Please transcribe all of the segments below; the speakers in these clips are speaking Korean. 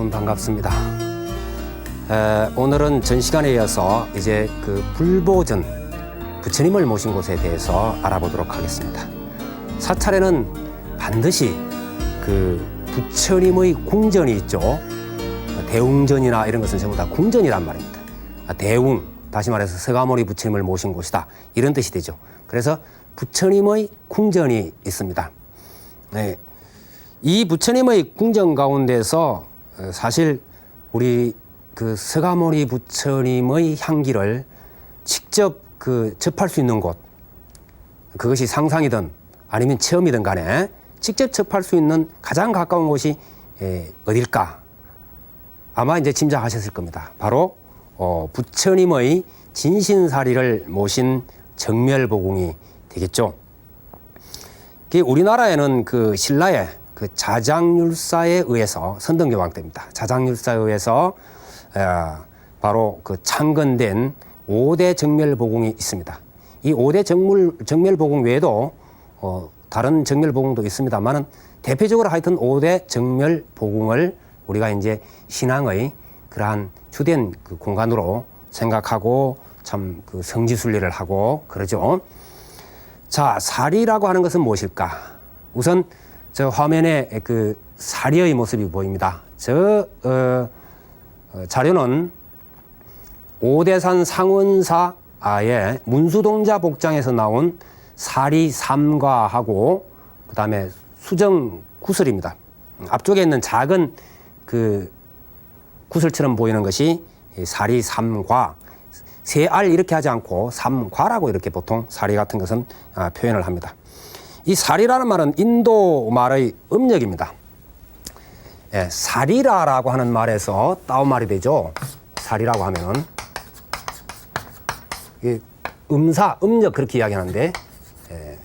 여러분 반갑습니다. 에, 오늘은 전 시간에 이어서 이제 그 불보전 부처님을 모신 곳에 대해서 알아보도록 하겠습니다. 사찰에는 반드시 그 부처님의 궁전이 있죠. 대웅전이나 이런 것은 전부 다 궁전이란 말입니다. 아, 대웅, 다시 말해서 서가모니 부처님을 모신 곳이다. 이런 뜻이 되죠. 그래서 부처님의 궁전이 있습니다. 네. 이 부처님의 궁전 가운데서 어, 사실 우리 그 서가모니 부처님의 향기를 직접 그 접할 수 있는 곳, 그것이 상상이든 아니면 체험이든 간에 직접 접할 수 있는 가장 가까운 곳이 에, 어딜까? 아마 이제 짐작하셨을 겁니다. 바로 어, 부처님의 진신사리를 모신 정멸보궁이 되겠죠. 그 우리나라에는 그 신라의 그 자장율사에 의해서 선등교황 때입니다. 자장율사에 의해서 에, 바로 그 창건된 오대 정멸보궁이 있습니다. 이 오대 정물, 정멸보궁 외에도 어, 다른 정멸보궁도 있습니다만은 대표적으로 하여튼 오대 정멸보궁을 우리가 이제 신앙의 그러한 주된 그 공간으로 생각하고 참 그 성지순례를 하고 그러죠. 자, 사리라고 하는 것은 무엇일까? 우선 저 화면에 그 사리의 모습이 보입니다. 저 어, 어, 자료는 오대산 상원사의 문수동자 복장에서 나온 사리 삼과하고 그 다음에 수정 구슬입니다. 앞쪽에 있는 작은 그 구슬처럼 보이는 것이 이 사리 삼과 세알 이렇게 하지 않고 삼과라고 이렇게 보통 사리 같은 것은 아, 표현을 합니다. 이 사리라는 말은 인도 말의 음력입니다. 예, 사리라라고 하는 말에서 따온 말이 되죠. 사리라고 하면은 이 음사, 음력 그렇게 이야기하는데 예,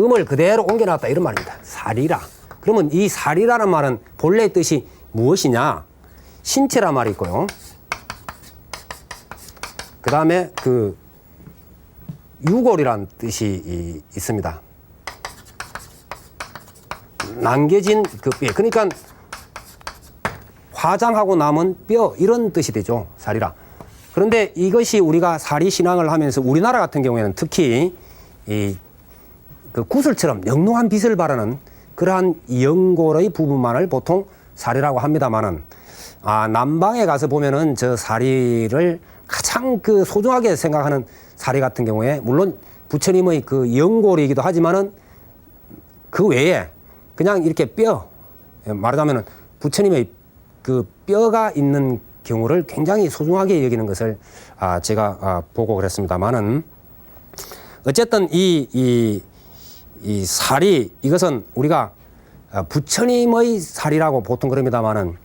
음을 그대로 옮겨놨다 이런 말입니다. 사리라. 그러면 이 사리라는 말은 본래 뜻이 무엇이냐? 신체란 말이 있고요. 그 다음에 그 유골이란 뜻이 이- 있습니다. 남겨진 그 뼈. 그러니까 화장하고 남은 뼈 이런 뜻이 되죠. 사리라. 그런데 이것이 우리가 사리 신앙을 하면서 우리나라 같은 경우에는 특히 이 그 구슬처럼 영롱한 빛을 발하는 그러한 연골의 부분만을 보통 사리라고 합니다만은 아 남방에 가서 보면은 저 사리를 가장 그 소중하게 생각하는 사리 같은 경우에 물론 부처님의 그 연골이기도 하지만은 그 외에 그냥 이렇게 뼈 예, 말하자면은 부처님의 그 뼈가 있는 경우를 굉장히 소중하게 여기는 것을 아 제가 아 보고 그랬습니다만은 어쨌든 이, 이, 이 살이 이것은 우리가 아, 부처님의 살이라고 보통 그럽니다만은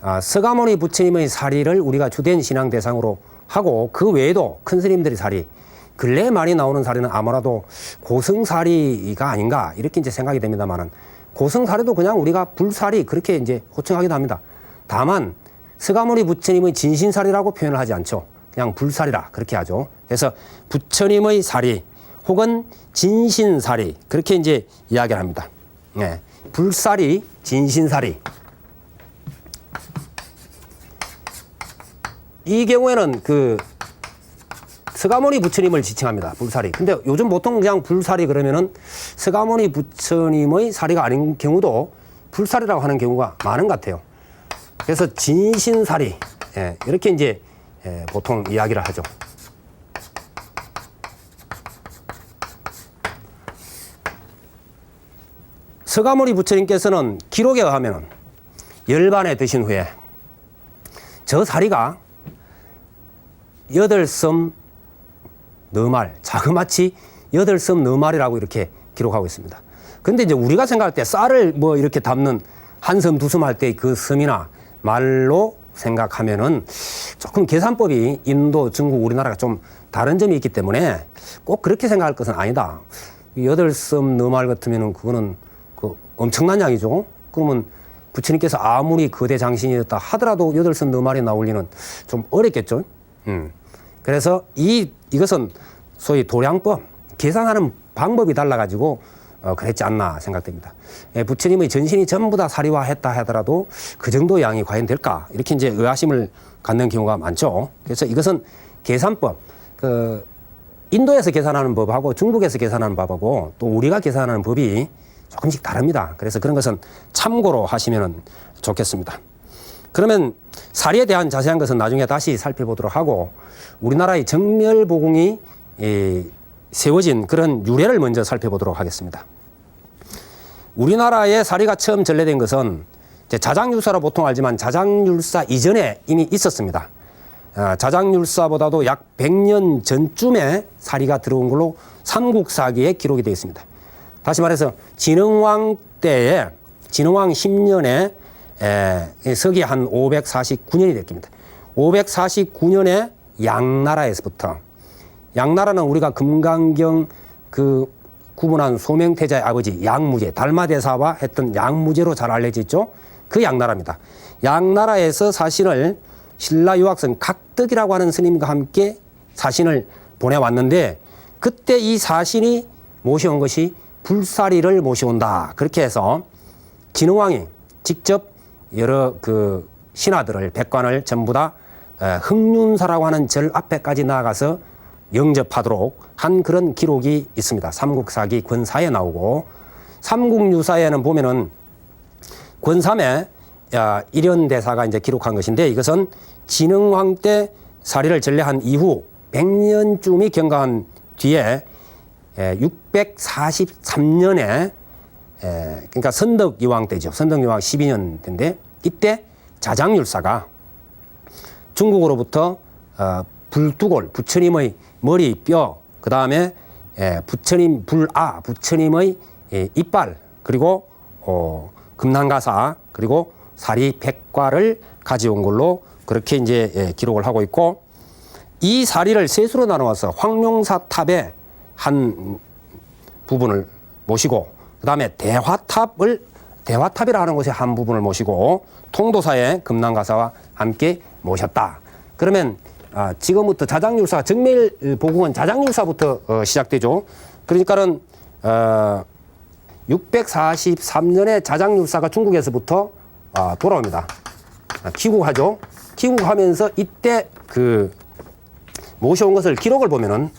아, 서가모니 부처님의 살이를 우리가 주된 신앙 대상으로 하고 그 외에도 큰 스님들의 살이 근래에 많이 나오는 사리는 아무래도 고승사리가 아닌가 이렇게 이제 생각이 됩니다만은 고승사리도 그냥 우리가 불사리 그렇게 이제 호칭하기도 합니다. 다만 서가모니 부처님의 진신사리라고 표현을 하지 않죠. 그냥 불사리라 그렇게 하죠. 그래서 부처님의 사리 혹은 진신사리 그렇게 이제 이야기를 합니다. 네. 불사리, 진신사리. 이 경우에는 그 서가모니 부처님을 지칭합니다. 불사리. 근데 요즘 보통 그냥 불사리 그러면은 서가모니 부처님의 사리가 아닌 경우도 불사리라고 하는 경우가 많은 것 같아요. 그래서 진신사리. 예, 이렇게 이제 예, 보통 이야기를 하죠. 서가모니 부처님께서는 기록에 의하면 열반에 드신 후에 저 사리가 여덟 섬 너말, 자그마치 여덟 섬 너말이라고 이렇게 기록하고 있습니다. 근데 이제 우리가 생각할 때 쌀을 뭐 이렇게 담는 한 섬, 두 섬 할 때 그 섬이나 말로 생각하면은 조금 계산법이 인도, 중국, 우리나라가 좀 다른 점이 있기 때문에 꼭 그렇게 생각할 것은 아니다. 이 여덟 섬 너말 같으면은 그거는 그 엄청난 양이죠. 그러면 부처님께서 아무리 거대 장신이었다 하더라도 여덟 섬 너말이 나올리는 좀 어렵겠죠. 음. 그래서 이 이것은 소위 도량법 계산하는 방법이 달라가지고 어, 그랬지 않나 생각됩니다. 예, 부처님의 전신이 전부 다 사리화했다 하더라도 그 정도 양이 과연 될까 이렇게 이제 의아심을 갖는 경우가 많죠. 그래서 이것은 계산법 그 인도에서 계산하는 법하고 중국에서 계산하는 법하고 또 우리가 계산하는 법이 조금씩 다릅니다. 그래서 그런 것은 참고로 하시면 좋겠습니다. 그러면 사리에 대한 자세한 것은 나중에 다시 살펴보도록 하고 우리나라의 정멸보궁이 이, 세워진 그런 유래를 먼저 살펴보도록 하겠습니다. 우리나라에 사리가 처음 전래된 것은 자장율사로 보통 알지만 자장율사 이전에 이미 있었습니다. 아, 자장율사보다도 약 100년 전쯤에 사리가 들어온 걸로 삼국사기에 기록이 되어 있습니다. 다시 말해서 진흥왕 때에 진흥왕 10년에 에, 서기 한 549년이 됐습니다. 549년에 양나라에서부터 양나라는 우리가 금강경 그 구분한 소명태자의 아버지 양무제 달마대사와 했던 양무제로 잘 알려져 있죠. 그 양나라입니다. 양나라에서 사신을 신라 유학생 각덕이라고 하는 스님과 함께 사신을 보내왔는데 그때 이 사신이 모셔온 것이 불사리를 모셔온다. 그렇게 해서 진흥왕이 직접 여러 그 신하들을 백관을 전부 다 에, 흥륜사라고 하는 절 앞에까지 나아가서 영접하도록 한 그런 기록이 있습니다. 삼국사기 권사에 나오고 삼국유사에는 보면은 권삼에 야, 일연 대사가 이제 기록한 것인데 이것은 진흥왕 때 사리를 전래한 이후 100년쯤이 경과한 뒤에 643년에 그러니까 선덕 이왕 때죠. 선덕 이왕 12년 때인데 이때 자장 율사가 중국으로부터 어, 불두골 부처님의 머리 뼈 그다음에 예, 부처님 불아 부처님의 예, 이빨 그리고 어, 금난가사 그리고 사리 백과를 가져온 걸로 그렇게 이제 예, 기록을 하고 있고 이 사리를 셋으로 나누어서 황룡사 탑에 한 부분을 모시고 그다음에 대화탑을 대화탑이라 하는 곳에 한 부분을 모시고 통도사의 금난가사와 함께 모셨다. 그러면 아, 지금부터 자장율사 정밀 보궁은 자장율사부터 어, 시작되죠. 그러니까는 어, 643년에 자장율사가 중국에서부터 아, 돌아옵니다. 아, 귀국하죠. 귀국하면서 이때 그 모셔온 것을 기록을 보면은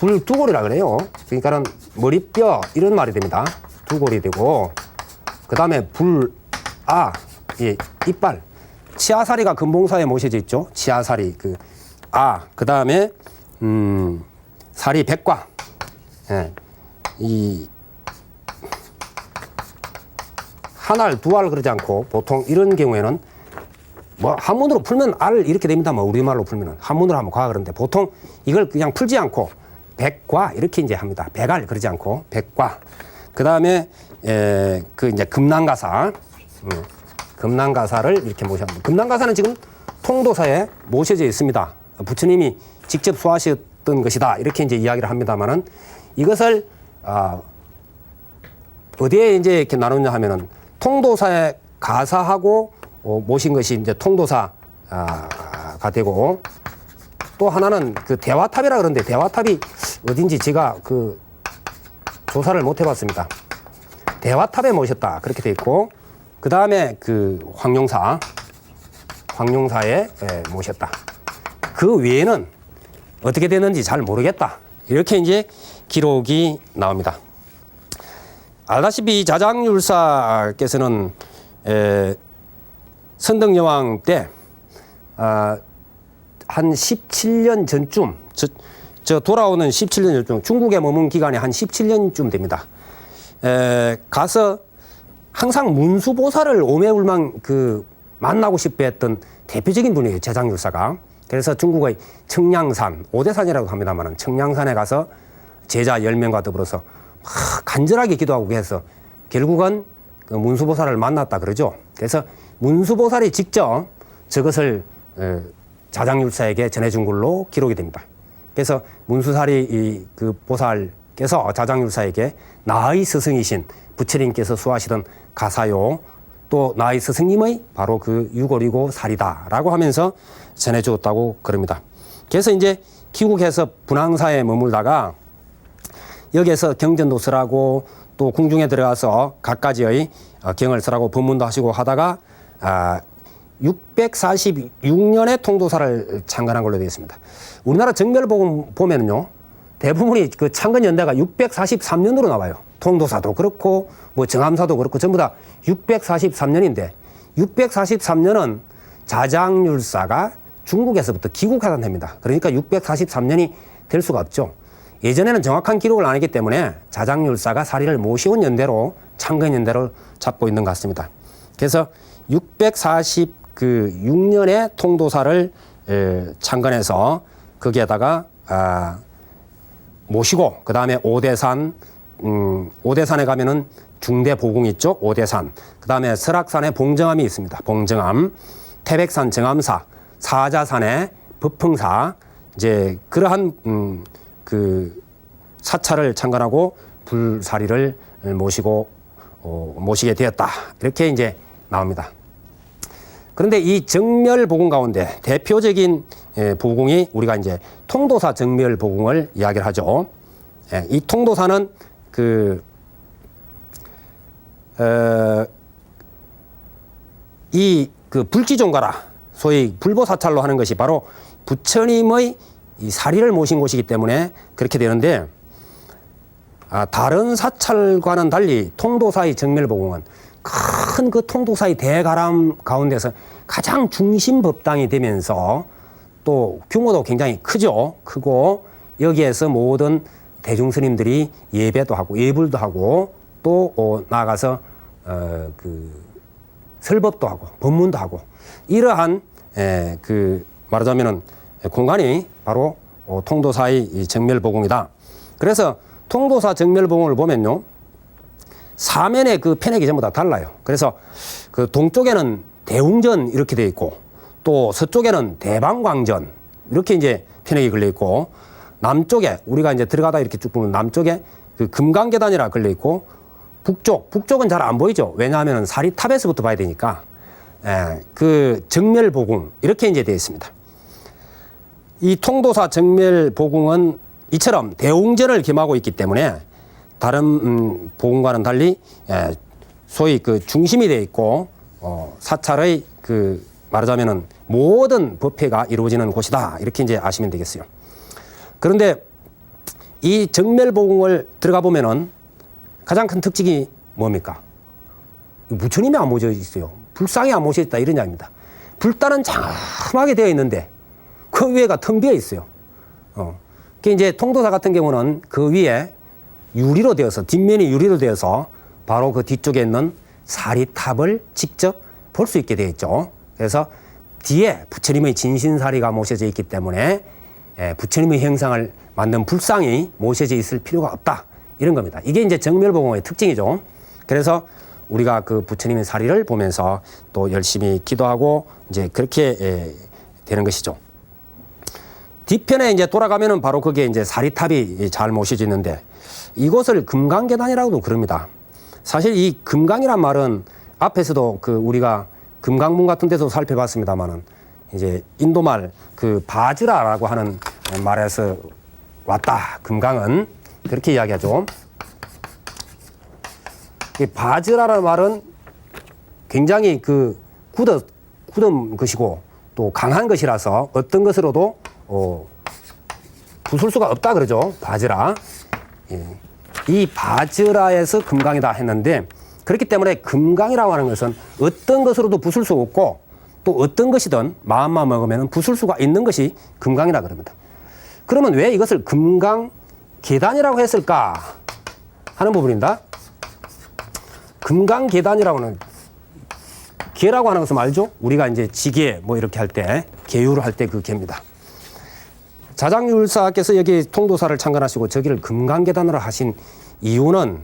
불두골이라 그래요. 그러니까는 머리뼈 이런 말이 됩니다. 두골이 되고 그 다음에 불아 예, 이빨 치아사리가 금봉사에 모셔져 있죠. 치아사리 그 아, 그 다음에, 음, 사리 백과. 예. 이, 한 알, 두알 그러지 않고 보통 이런 경우에는 뭐 한문으로 풀면 알 이렇게 됩니다. 뭐 우리말로 풀면은 한문으로 하면 과 그런데 보통 이걸 그냥 풀지 않고 백과 이렇게 이제 합니다. 백알 그러지 않고 백과. 그 다음에 에, 그 이제 금난가사. 음, 금난가사를 이렇게 모셨습니다. 금난가사는 지금 통도사에 모셔져 있습니다. 부처님이 직접 소하셨던 것이다. 이렇게 이제 이야기를 합니다만은 이것을 아, 어디에 이제 이렇게 나누냐 하면은 통도사에 가사하고 어, 모신 것이 이제 통도사가 되고 또 하나는 그 대화탑이라 그러는데 대화탑이 어딘지 제가 그 조사를 못 해봤습니다. 대화탑에 모셨다 그렇게 돼 있고 그 다음에 그 황룡사 황룡사에 예, 모셨다. 그 외에는 어떻게 되는지 잘 모르겠다. 이렇게 이제 기록이 나옵니다. 알다시피 자장율사께서는 에, 선덕여왕 때, 아, 한 17년 전쯤, 저, 저 돌아오는 17년 전쯤, 중국에 머문 기간이 한 17년쯤 됩니다. 에, 가서 항상 문수보살을 오매불망 그 만나고 싶어 했던 대표적인 분이에요, 자장율사가. 그래서 중국의 청량산, 오대산이라고 합니다만 청량산에 가서 제자 10명과 더불어서 막 간절하게 기도하고 해서 결국은 그 문수보살을 만났다 그러죠. 그래서 문수보살이 직접 저것을 어, 자장율사에게 전해준 걸로 기록이 됩니다. 그래서 이그 보살께서 자장율사에게 나의 스승이신 부처님께서 수하시던 가사요 또 나의 스승님의 바로 그 유골이고 살이다라고 하면서 전해주었다고 그럽니다. 그래서 이제 귀국해서 분황사에 머물다가 여기에서 경전도서라고 또 궁중에 들어가서 각가지의 어, 경을 쓰라고 법문도 하시고 하다가 아, 646년에 통도사를 창건한 걸로 되어 있습니다. 우리나라 정멸복음 보면은요, 대부분이 그 창건 연대가 643년으로 나와요. 통도사도 그렇고, 뭐 정암사도 그렇고, 전부 다 643년인데, 643년은 자장율사가 중국에서부터 귀국하던 해입니다. 그러니까 643년이 될 수가 없죠. 예전에는 정확한 기록을 안 했기 때문에 자장율사가 사리를 모시온 연대로 창건 연대를 잡고 있는 것 같습니다. 그래서 646년에 통도사를 에, 창건해서 거기에다가 아, 모시고 그 다음에 오대산 음, 오대산에 가면은 중대 보궁 있죠? 오대산. 그 다음에 설악산에 봉정암이 있습니다. 봉정암 태백산 정암사 사자산에 법흥사. 이제 그러한 음, 그 사찰을 창건하고 불사리를 모시고 어, 모시게 되었다. 이렇게 이제 나옵니다. 그런데 이 정멸 복음 가운데 대표적인 예, 복음이 우리가 이제 통도사 정멸 복음을 이야기를 하죠. 예, 이 통도사는 그, 어, 이그 불지종가라 소위 불보사찰로 하는 것이 바로 부처님의 이 사리를 모신 곳이기 때문에 그렇게 되는데 아, 다른 사찰과는 달리 통도사의 정멸복음은 큰 그 통도사의 대가람 가운데서 가장 중심 법당이 되면서 또 규모도 굉장히 크죠. 크고 여기에서 모든 대중 스님들이 예배도 하고 예불도 하고 또 어, 나아가서 어, 그 설법도 하고 법문도 하고 이러한 에, 그 말하자면은 공간이 바로 어, 통도사의 이 정멸보궁이다. 그래서 통도사 정멸보궁을 보면요. 사면의 그 편액이 전부 다 달라요. 그래서 그 동쪽에는 대웅전 이렇게 돼 있고 또 서쪽에는 대방광전 이렇게 이제 편액이 걸려 있고 남쪽에 우리가 이제 들어가다 이렇게 쭉 보면 남쪽에 그 금강계단이라 걸려 있고 북쪽 북쪽은 잘 안 보이죠. 왜냐하면 사리 탑에서부터 봐야 되니까 예, 그 정멸보궁 이렇게 이제 되어 있습니다. 이 통도사 정멸보궁은 이처럼 대웅전을 겸하고 있기 때문에 다른 음, 보궁과는 달리 예, 소위 그 중심이 되어 있고 어, 사찰의 그 말하자면은 모든 법회가 이루어지는 곳이다 이렇게 이제 아시면 되겠어요. 그런데 이 정멸보궁을 들어가 보면은 가장 큰 특징이 뭡니까? 부처님이 안 모셔 있어요. 불상이 안 모셔 있다 이런 이야기입니다. 불단은 장하게 되어 있는데 그 위에가 텅 비어 있어요. 어. 그 이제 통도사 같은 경우는 그 위에 유리로 되어서 뒷면이 유리로 되어서 바로 그 뒤쪽에 있는 사리탑을 직접 볼 수 있게 되어 있죠. 그래서 뒤에 부처님의 진신사리가 모셔져 있기 때문에 예, 부처님의 형상을 만든 불상이 모셔져 있을 필요가 없다. 이런 겁니다. 이게 이제 정멸보공의 특징이죠. 그래서 우리가 그 부처님의 사리를 보면서 또 열심히 기도하고 이제 그렇게 예, 되는 것이죠. 뒤편에 이제 돌아가면은 바로 그게 이제 사리탑이 잘 모셔지는데 이곳을 금강계단이라고도 그럽니다. 사실 이 금강이란 말은 앞에서도 그 우리가 금강문 같은 데서 살펴봤습니다만은 이제 인도말 그 바즈라라고 하는 말에서 왔다. 금강은 그렇게 이야기하죠. 이 바즈라라는 말은 굉장히 그 굳어 굳은 것이고 또 강한 것이라서 어떤 것으로도 어, 부술 수가 없다 그러죠. 바즈라. 예. 이 바즈라에서 금강이다 했는데 그렇기 때문에 금강이라고 하는 것은 어떤 것으로도 부술 수 없고 또 어떤 것이든 마음만 먹으면 부술 수가 있는 것이 금강이라 그럽니다. 그러면 왜 이것을 금강 계단이라고 했을까 하는 부분입니다. 금강 계단이라고 하는 계라고 하는 것은 알죠? 우리가 이제 지게 뭐 이렇게 할 때 계유를 할때 그 계입니다. 자장율사께서 여기 통도사를 창건하시고 저기를 금강계단으로 하신 이유는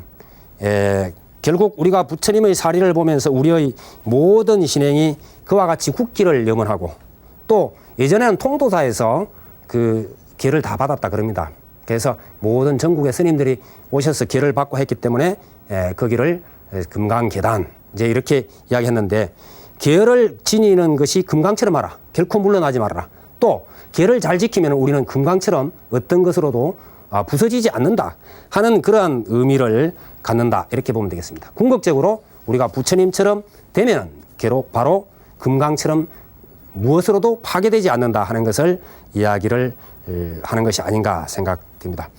에, 결국 우리가 부처님의 사리를 보면서 우리의 모든 신행이 그와 같이 국기를 염원하고 또 예전에는 통도사에서 그 계를 다 받았다 그럽니다. 그래서 모든 전국의 스님들이 오셔서 계를 받고 했기 때문에 에, 거기를 금강계단 이제 이렇게 이야기했는데 계를 지니는 것이 금강처럼 하라. 결코 물러나지 말아라. 또 계를 잘 지키면 우리는 금강처럼 어떤 것으로도 아, 부서지지 않는다 하는 그러한 의미를 갖는다 이렇게 보면 되겠습니다. 궁극적으로 우리가 부처님처럼 되면 괴로 바로 금강처럼 무엇으로도 파괴되지 않는다 하는 것을 이야기를 에, 하는 것이 아닌가 생각됩니다.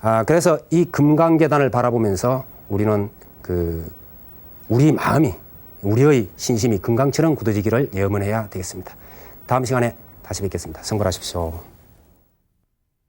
아, 그래서 이 금강계단을 바라보면서 우리는 그 우리 마음이 우리의 신심이 금강처럼 굳어지기를 염원해야 되겠습니다. 다음 시간에 다시 뵙겠습니다. 성불하십시오.